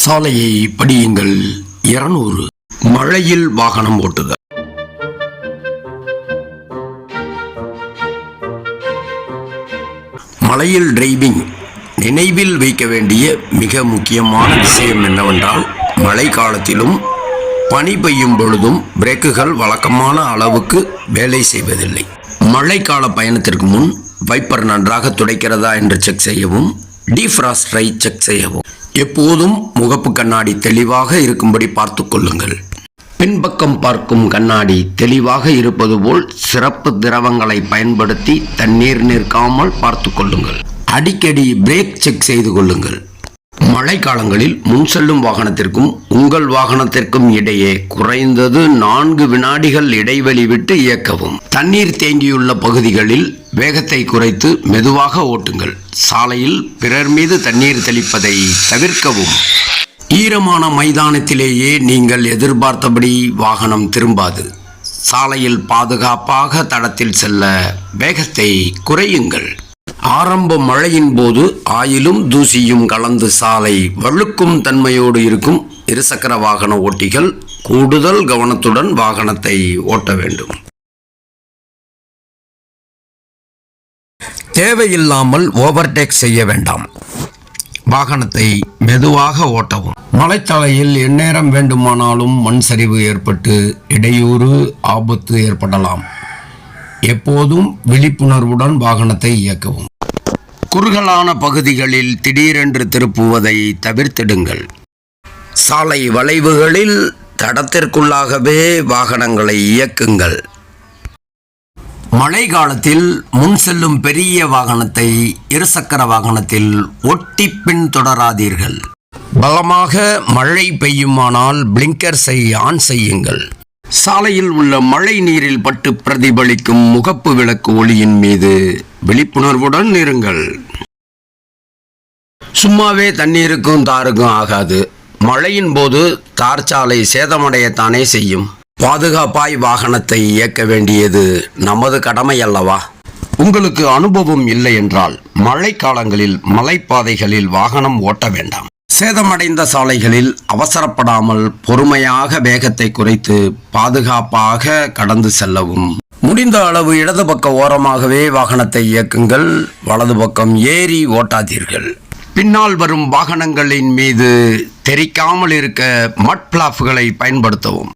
சாலையை படியுங்கள். இருநூறு. மழையில் வாகனம் ஓட்டுதல். மழையில் டிரைவிங் நினைவில் வைக்க வேண்டிய மிக முக்கியமான விஷயம் என்னவென்றால் மழை காலத்திலும் பனி பெய்யும் பொழுதும் பிரேக்குகள் வழக்கமான அளவுக்கு வேலை செய்வதில்லை. மழைக்கால பயணத்திற்கு முன் வைப்பர் நன்றாக துடைக்கிறதா என்று செக் செய்யவும் டீஃப்ராஸ்டரை செக் செய்யவும். எப்போதும் முகப்பு கண்ணாடி தெளிவாக இருக்கும்படி பார்த்து கொள்ளுங்கள். பின்பக்கம் பார்க்கும் கண்ணாடி தெளிவாக இருப்பது போல் சிறப்பு திரவங்களை பயன்படுத்தி தண்ணீர் நிற்காமல் பார்த்து கொள்ளுங்கள். அடிக்கடி பிரேக் செக் செய்து கொள்ளுங்கள். மழைக்காலங்களில் முன் செல்லும் வாகனத்திற்கும் உங்கள் வாகனத்திற்கும் இடையே குறைந்தது நான்கு வினாடிகள் இடைவெளி விட்டு இயக்கவும். தண்ணீர் தேங்கியுள்ள பகுதிகளில் வேகத்தை குறைத்து மெதுவாக ஓட்டுங்கள். சாலையில் பிறர் மீது தண்ணீர் தெளிப்பதை தவிர்க்கவும். ஈரமான மைதானத்திலேயே நீங்கள் எதிர்பார்த்தபடி வாகனம் திரும்பாது. சாலையில் பாதுகாப்பாக தடத்தில் செல்ல வேகத்தை குறையுங்கள். ஆரம்ப மழையின் போது ஆயிலும் தூசியும் கலந்து சாலை வழுக்கும் தன்மையோடு இருக்கும் இருசக்கர வாகன ஓட்டிகள் கூடுதல் கவனத்துடன் வாகனத்தை ஓட்ட வேண்டும். தேவையில்லாமல் ஓவர்டேக் செய்ய வேண்டாம். வாகனத்தை மெதுவாக ஓட்டவும். மலைத்தலையில் எந்நேரம் வேண்டுமானாலும் மண் சரிவு ஏற்பட்டு இடையூறு ஆபத்து ஏற்படலாம். எப்போதும் விழிப்புணர்வுடன் வாகனத்தை இயக்கவும். குறுகலான பகுதிகளில் திடீரென்று திருப்புவதை தவிர்த்திடுங்கள். சாலை வளைவுகளில் தடத்திற்குள்ளாகவே வாகனங்களை இயக்குங்கள். மழை காலத்தில் முன் செல்லும் பெரிய வாகனத்தை இருசக்கர வாகனத்தில் ஒட்டி பின் தொடராதீர்கள் பலமாக மழை பெய்யுமானால் பிளிங்கர்ஸை ஆன் செய்யுங்கள். சாலையில் உள்ள மழை நீரில் பட்டு பிரதிபலிக்கும் முகப்பு விளக்கு ஒளியின் மீது விழிப்புணர்வுடன் இருங்கள். சும்மாவே தண்ணீருக்கும் தாருக்கும் ஆகாது. மழையின் போது தார் சாலை சேதமடையத்தானே செய்யும். பாதுகாப்பாய் வாகனத்தை இயக்க வேண்டியது நமது கடமை அல்லவா? உங்களுக்கு அனுபவம் இல்லை என்றால் மழைக்காலங்களில் மலைப்பாதைகளில் வாகனம் ஓட்ட வேண்டாம். சேதமடைந்த சாலைகளில் அவசரப்படாமல் பொறுமையாக வேகத்தை குறைத்து பாதுகாப்பாக கடந்து செல்லவும். முடிந்த அளவு இடது பக்க ஓரமாகவே வாகனத்தை இயக்குங்கள். வலது பக்கம் ஏறி ஓட்டாதீர்கள். பின்னால் வரும் வாகனங்களின் மீது தெரிக்காமல் இருக்க மட் பிளாஃப்களை பயன்படுத்தவும்.